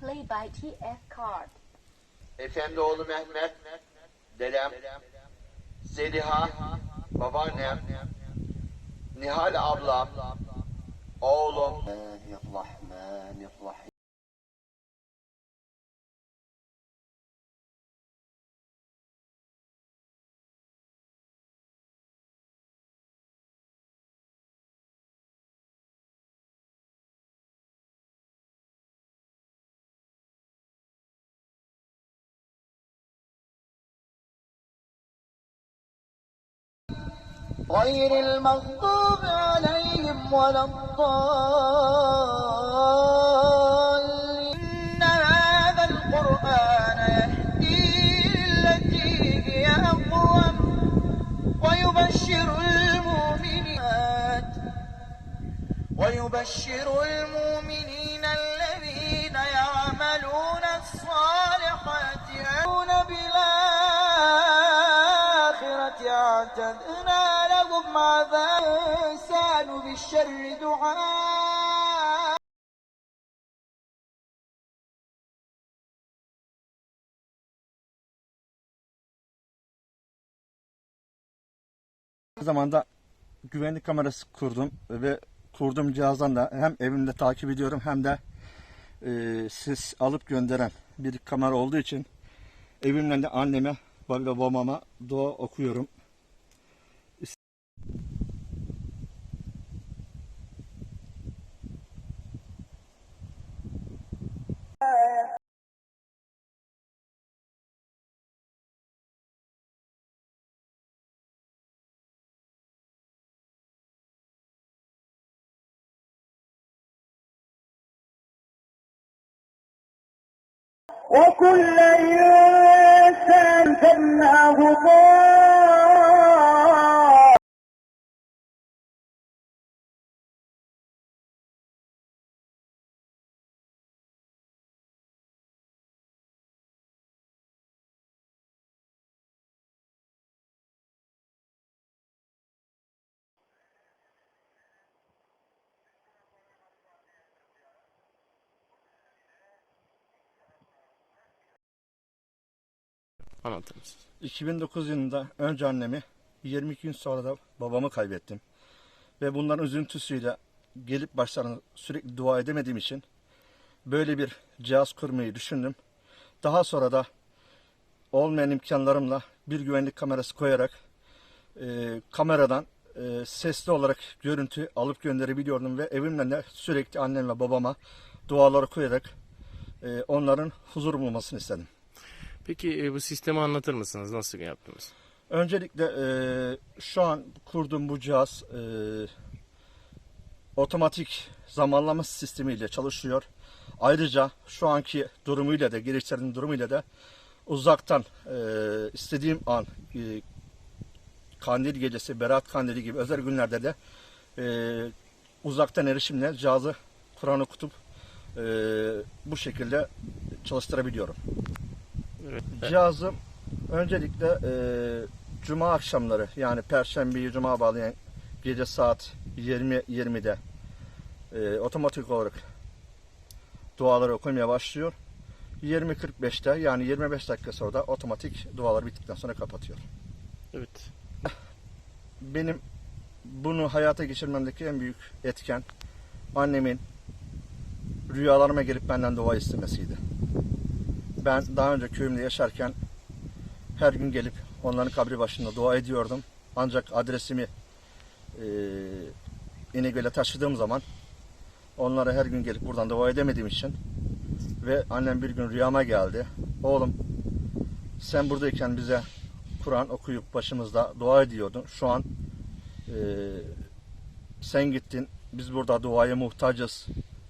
Play by TF Card. Efendioğlu Mehmet, dedem, Zeliha, babaannem, Nihal ablam, oğlum, Bismillahirrahmanirrahim. غير المغضوب عليهم ولا الضالين. إن هذا القرآن يهدي للتي هي أقوم ويبشر المؤمنات ويبشر المؤمنين الذين يعملون الصالحات يؤمنون بالآخرة أعتدنا zamanda güvenlik kamerası kurdum ve kurduğum cihazdan da hem evimde takip ediyorum hem de e, ses alıp gönderen bir kamera olduğu için evimden de anneme ve babama dua okuyorum. وكل إنسان فلناه طالب Anlatır mısınız? 2009 yılında önce annemi 22 gün sonra da babamı kaybettim. Ve bunların üzüntüsüyle gelip başlarına sürekli dua edemediğim için böyle bir cihaz kurmayı düşündüm. Daha sonra da olmayan imkanlarımla bir güvenlik kamerası koyarak e, kameradan e, sesli olarak görüntü alıp gönderebiliyordum ve evimden de sürekli annem ve babama duaları koyarak e, onların huzur bulmasını istedim. Peki e, bu sistemi anlatır mısınız? Nasıl yaptınız? Öncelikle e, şu an kurduğum bu cihaz e, otomatik zamanlama sistemiyle çalışıyor. Ayrıca şu anki durumuyla da geliştirdiğim durumuyla da uzaktan e, istediğim an e, kandil gecesi, berat kandili gibi özel günlerde de e, uzaktan erişimle cihazı Kur'an okutup e, bu şekilde çalıştırabiliyorum. Cihazım öncelikle e, cuma akşamları yani perşembeyi cuma bağlayan gece saat 20.20'de e, otomatik olarak duaları okumaya başlıyor. 20.45'te yani 25 dakika sonra da otomatik dualar bittikten sonra kapatıyor. Evet. Benim bunu hayata geçirmemdeki en büyük etken annemin rüyalarıma gelip benden dua istemesiydi. Ben daha önce köyümde yaşarken her gün gelip onların kabri başında dua ediyordum. Ancak adresimi e, İnegöl'e taşıdığım zaman onlara her gün gelip buradan dua edemediğim için ve annem bir gün rüyama geldi. Oğlum sen buradayken bize Kur'an okuyup başımızda dua ediyordun. Şu an e, sen gittin biz burada duaya muhtacız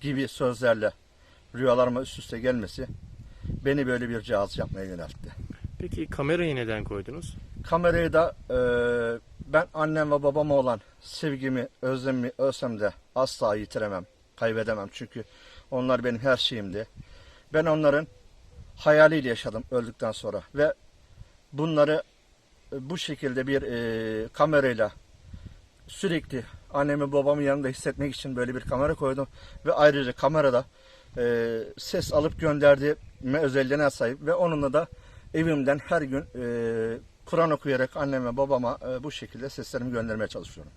gibi sözlerle rüyalarıma üst üste gelmesi beni böyle bir cihaz yapmaya yöneltti. Peki kamerayı neden koydunuz? Kamerayı da e, ben annem ve babama olan sevgimi, özlemimi ölsem de asla yitiremem, kaybedemem. Çünkü onlar benim her şeyimdi. Ben onların hayaliyle yaşadım öldükten sonra ve bunları e, bu şekilde bir e, kamerayla sürekli annemi babamın yanında hissetmek için böyle bir kamera koydum ve ayrıca kamerada e, ses alıp gönderdiğime özelliğine sahip ve onunla da evimden her gün e, Kur'an okuyarak anneme babama e, bu şekilde seslerimi göndermeye çalışıyorum.